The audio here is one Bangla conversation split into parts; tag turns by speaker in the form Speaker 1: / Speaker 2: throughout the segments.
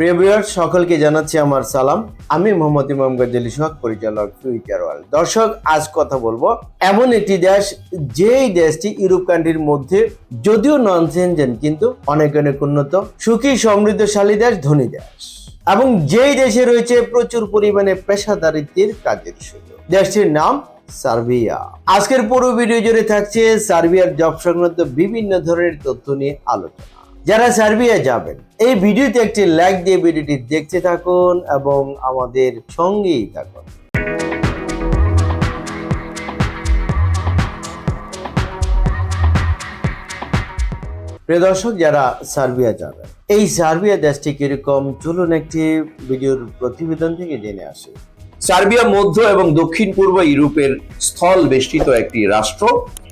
Speaker 1: প্রিয় সকলকে জানাচ্ছি আমার সালাম। আমি মোহাম্মদ ইমাম গজ্জালি সোহাগ পরিচালক ফিউচার ওয়ার্ল্ড দর্শক, আজ কথা বলব এমন একটি দেশ, যেই দেশটি ইউরোপ কান্ট্রির মধ্যে যদিও নন সেনজেন কিন্তু অনেক অনেক উন্নত, সুখী, সমৃদ্ধশালী দেশ, ধনী দেশ। এবং যেই দেশে রয়েছে প্রচুর পরিমাণে পেশাদারিত্বের কাজের সুযোগ। দেশটির নাম সার্বিয়া। আজকের পুরো ভিডিও জুড়ে থাকছে সার্বিয়ার জব সংক্রান্ত বিভিন্ন ধরনের তথ্য নিয়ে আলোচনা। যারা সার্বিয়া যাবেন, এই ভিডিওতে একটি লাইক দিয়ে ভিডিওটি দেখতে থাকুন এবং আমাদের সঙ্গেই থাকুন। প্রিয় দর্শক, যারা সার্বিয়া যাবেন, এই সার্বিয়া দেশটি কীরকম? চলুন একটি ভিডিওর প্রতিবেদন থেকে জেনে আসি।
Speaker 2: সার্বিয়া মধ্য এবং দক্ষিণ পূর্ব ইউরোপের স্থল বেষ্টিত একটি রাষ্ট্র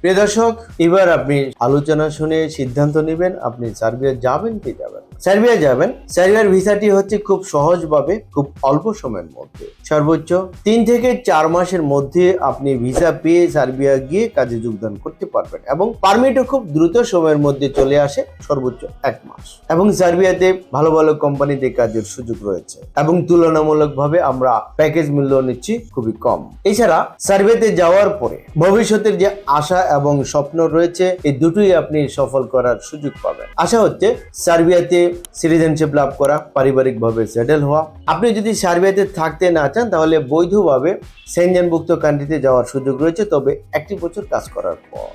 Speaker 1: প্রিয় দর্শক এবার আপনি আলোচনা শুনে সিদ্ধান্ত নেবেন আপনি সার্বিয়া যাবেন কি যাবেন সার্বিয়া যাবেন। সার্বিয়ার ভিসাটি হচ্ছে খুব সহজভাবে, খুব অল্প সময়ের মধ্যে। সর্বোচ্চ তিন থেকে চার মাসের মধ্যে আপনি ভিসা পেয়ে সার্বিয়া গিয়ে কাজে যোগদান করতে পারবেন এবং পারমিটও খুব দ্রুত সময়ের মধ্যে চলে আসে, সর্বোচ্চ এক মাস। এবং সার্বিয়াতে ভালো ভালো কোম্পানিতে কাজের সুযোগ রয়েছে এবং তুলনামূলকভাবে আমরা প্যাকেজ মূল্য নিচ্ছি খুবই কম। এছাড়া সার্বিয়াতে যাওয়ার পরে ভবিষ্যতের যে আশা এবং স্বপ্ন রয়েছে, এই দুটোই আপনি সফল করার সুযোগ পাবেন। আশা হচ্ছে সার্বিয়াতে সিটিজেনশিপ লাভ করা পারিবারিকভাবে সেটেল হওয়া। আপনি যদি সার্বিয়াতে থাকতে না চান, তাহলে বৈধভাবে সেনজেনভুক্ত কান্ট্রিতে যাওয়ার সুযোগ রয়েছে, তবে একটি বছর কাজ করার পর।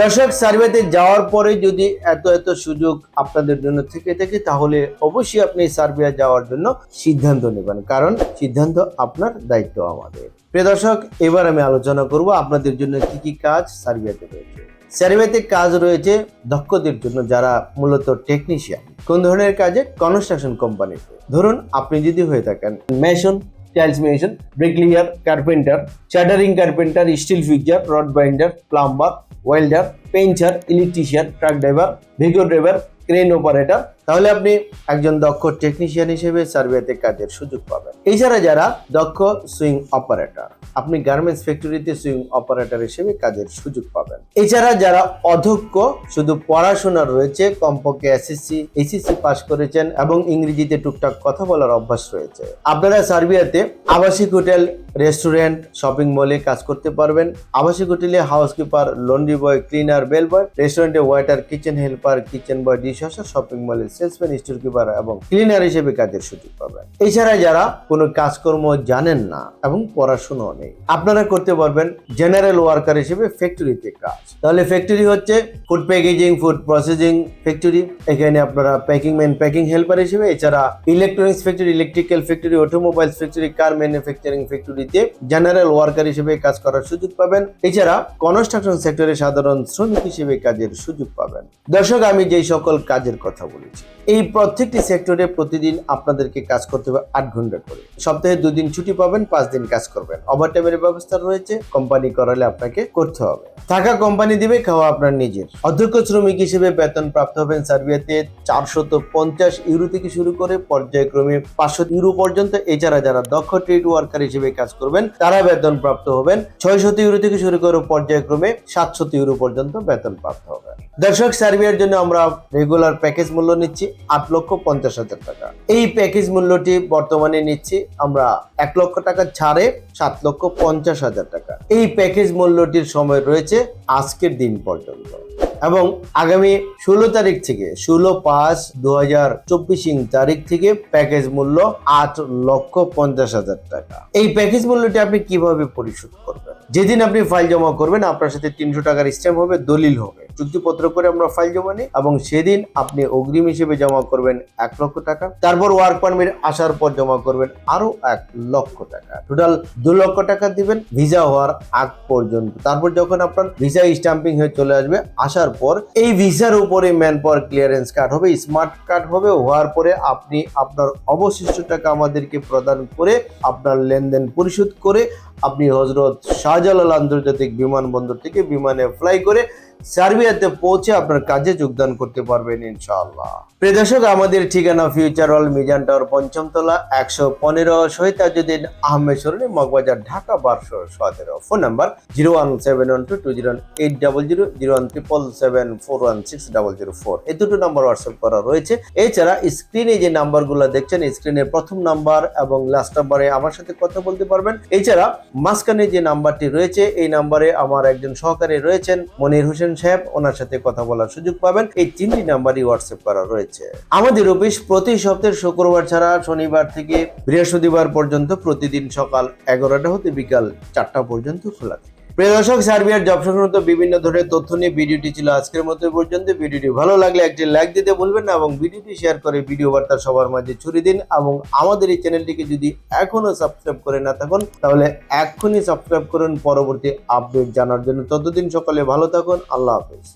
Speaker 1: দর্শক, সার্ভেতে যাওয়ার পরে যদি এত এত সুযোগ আপনাদের জন্য থেকে থাকে, তাহলে অবশ্যই আপনি সার্বিয়া যাওয়ার জন্য সিদ্ধান্ত নেবেন। কারণ সিদ্ধান্ত আপনার দায়িত্ব আমাদের। প্রিয় দর্শক, এবার আমি আলোচনা করব আপনাদের জন্য কি কি কাজ সার্বিয়াতে রয়েছে। সার্বিয়াতে কাজ রয়েছে দক্ষদের জন্য যারা মূলত টেকনিশিয়ান কোন ধরনের কাজে? কনস্ট্রাকশন কোম্পানিতে ধরুন, আপনি যদি হয়ে থাকেন mason tiles mason bricklayer carpenter shuttering carpenter steel fixer rod binder plumber welder painter electrician truck driver Vigo driver crane operator তাহলে আপনি একজন দক্ষ টেকনিশিয়ান হিসেবে সার্ভেতে কাজের সুযোগ পাবেন। এছাড়া যারা দক্ষ সুইং অপারেটর আপনি গার্মেন্টস ফ্যাক্টরিতে সুইং অপারেটর হিসেবে কাজের সুযোগ পাবেন। এছাড়া যারা অধ্যক্ষ, শুধু পড়াশোনা রয়েছে, কমপক্ষে এসএসসি এসএসসি পাস করেছেন এবং ইংরেজিতে টুকটাক কথা বলার অভ্যাস রয়েছে। আপনারা সার্বিয়াতে আবাসিক হোটেল রেস্টুরেন্ট, শপিং মলে কাজ করতে পারবেন। আবাসিক হোটেলে housekeeper, laundry boy, cleaner, bell boy. রেস্টুরেন্টে waiter, kitchen helper, kitchen boy dish washer shopping মলে সেলসম্যান স্টোর কিপার এবং ক্লিনার হিসেবে কাজের সুযোগ পাবেন। এছাড়া যারা কোনো কাজকর্ম জানেন না এবং পড়াশোনাও নেই, আপনারা করতে পারবেন জেনারেল ওয়ার্কার হিসেবে ফ্যাক্টরিতে কাজ। তাহলে ফ্যাক্টরি হচ্ছে food packaging, food processing factory. এখানে আপনারা প্যাকিং ম্যান, প্যাকিং হেল্পার হিসেবে, এছাড়া electronics factory, electrical factory, automobiles factory, car manufacturing ফ্যাক্টরিতে জেনারেল ওয়ার্কার হিসেবে কাজ করার সুযোগ পাবেন। এছাড়া কনস্ট্রাকশন সেক্টরে সাধারণ শ্রমিক হিসেবে কাজের সুযোগ পাবেন। দর্শক, আমি যেই সকল কাজের কথা বলেছি, এই প্রত্যেকটি সেক্টরে প্রতিদিন আপনাদেরকে কাজ করতে হবে আট ঘণ্টা করে। সপ্তাহে দুদিন ছুটি পাবেন, পাঁচ দিন কাজ করবেন। ওভারটাইমের ব্যবস্থা রয়েছে কোম্পানি করালে আপনাকে করতে হবে। থাকা কোম্পানি দিবে, খাওয়া আপনার নিজের। অধ্যক্ষ শ্রমিক হিসেবে বেতন প্রাপ্ত হবেন সার্বিয়াতে চারশত পঞ্চাশ ইউরো থেকে শুরু করে পর্যায়ক্রমে পাঁচশো ইউরো পর্যন্ত। এছাড়া যারা দক্ষ ট্রেড ওয়ার্কার হিসেবে কাজ করবেন, তারা বেতন প্রাপ্ত হবেন। ছয়শত ইউরো থেকে শুরু করে পর্যায়ক্রমে সাতশত ইউরো পর্যন্ত বেতন প্রাপ্ত হবেন। দর্শক, সার্বিয়ার জন্য আমরা রেগুলার প্যাকেজ মূল্য নিচ্ছি আট লক্ষ পঞ্চাশ হাজার টাকা। এই প্যাকেজ মূল্যটি বর্তমানে নিচ্ছি আমরা এক লক্ষ টাকা ছাড়ে সাত লক্ষ পঞ্চাশ হাজার টাকা। এই প্যাকেজ মূল্যটির সময় রয়েছে আজকের দিন পর্যন্ত। এবং আগামী ষোলো তারিখ থেকে, ষোলো পাঁচ দু হাজার চব্বিশ তারিখ থেকে প্যাকেজ মূল্য আট লক্ষ পঞ্চাশ হাজার টাকা। এই প্যাকেজ মূল্যটি আপনি কীভাবে পরিশোধ করবেন? যেদিন আপনি ফাইল জমা করবেন, আপনার সাথে তিনশো টাকার স্ট্যাম্প হবে, দলিল হবে। চুক্তিপত্র করে আমরা ফাইল জমা নিই এবং সেদিন আপনি অগ্রিম হিসেবে জমা করবেন এক লক্ষ টাকা। তারপর ওয়ার্ক পারমিট আসার পর জমা করবেন আরও এক লক্ষ টাকা। টোটাল দু লক্ষ টাকা দিবেন ভিসা হওয়ার আগ পর্যন্ত। তারপর যখন আপনার ভিসা স্টাম্পিং হয়ে চলে আসবে, আসার পর এই ভিসার উপরে ম্যান পাওয়ার ক্লিয়ারেন্স কার্ড হবে স্মার্ট কার্ড হবে। হওয়ার পরে আপনি আপনার অবশিষ্ট টাকা আমাদেরকে প্রদান করে আপনার লেনদেন পরিশোধ করে আপনি হজরত শাহজালাল আন্তর্জাতিক বিমানবন্দর থেকে বিমানে ফ্লাই করে সার্বিয়াতে পৌঁছে আপনার কাজে যোগদান করতে পারবেন ইনশাআল্লাহ। প্রিয় দর্শক, আমাদের ঠিকানা ফিউচার হল মিজান টাওয়ার পঞ্চম তলা একশো পনেরো, শহীদ তাজুদ্দিন আহমেদ সরণি মগবাজার, ঢাকা, বারশো সতেরো। Phone number zero one seven one two two zero eight double zero zero one triple seven four one six double zero four. এই দুটো নাম্বার হোয়াটসঅ্যাপ করা রয়েছে। এছাড়া স্ক্রিনে যে নাম্বারগুলো দেখছেন স্ক্রিনের প্রথম নাম্বার এবং লাস্ট নাম্বারে আমার সাথে কথা বলতে পারবেন। এছাড়া মাঝখানে যে নাম্বারটি রয়েছে, এই নাম্বারে আমার একজন সহকারী রয়েছেন, মনির হোসেন সাহেব, ওনার সাথে কথা বলার সুযোগ পাবেন। এই তিনটি নাম্বারই হোয়াটসঅ্যাপ করা রয়েছে। আমাদের অফিস প্রতি সপ্তাহের শুক্রবার ছাড়া শনিবার থেকে বৃহস্পতিবার পর্যন্ত প্রতিদিন সকাল এগারোটা হতে বিকাল চারটা পর্যন্ত খোলা থাকে। প্রিয় দর্শক, সার্বিয়ার জব সংক্রান্ত বিভিন্ন ধরনের তথ্য নিয়ে ভিডিওটি ছিল আজকের মতো পর্যন্ত। ভিডিওটি ভালো লাগলে একটি লাইক দিতে ভুলবেন না এবং ভিডিওটি শেয়ার করে ভিডিও বার্তা সবার মাঝে ছড়িয়ে দিন এবং আমাদের এই চ্যানেলটিকে যদি এখনও সাবস্ক্রাইব করে না থাকুন, তাহলে এখনই সাবস্ক্রাইব করুন। পরবর্তী আপডেট জানার জন্য ততদিন সকালে ভালো থাকুন। আল্লাহ হাফেজ।